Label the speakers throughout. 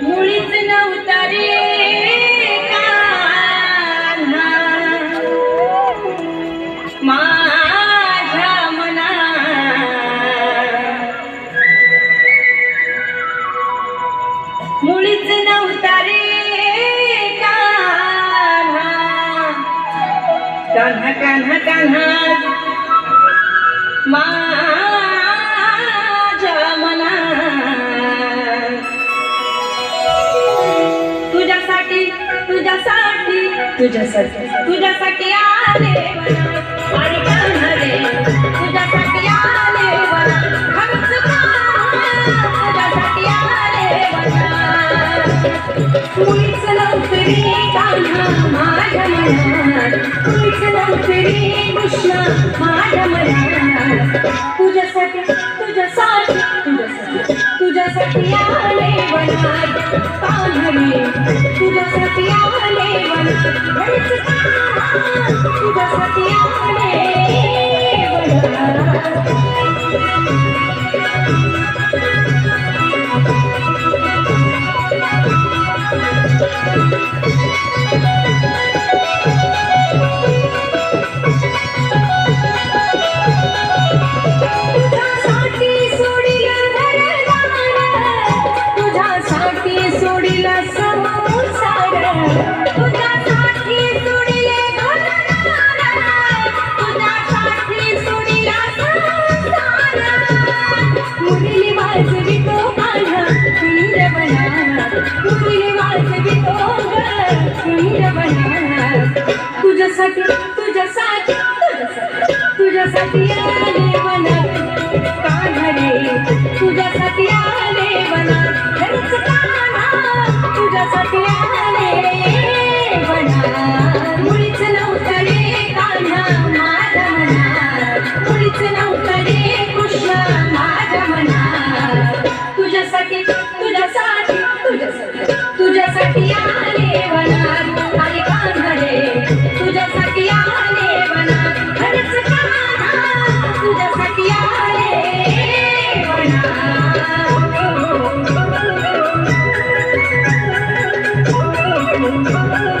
Speaker 1: Mulit na. Kanha Kanha Kanha माझ्या मना तुझ्यासाठी तुझ्यासाठी तुझ्यासाठी तुझ्यासाठी आले कृष्ण माधव तुझ्या सख्या तुझ्या साथ तुझ्या सख्या तुझ्या सख्याने वनात पांघरी तुझ्या सख्याने वनात तुझ्या सख्याने वनात você. Música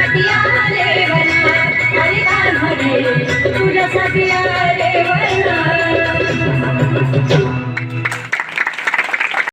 Speaker 1: तुझ्यासाठी आले वनात अरे कान्हडे तुझ्यासाठी आले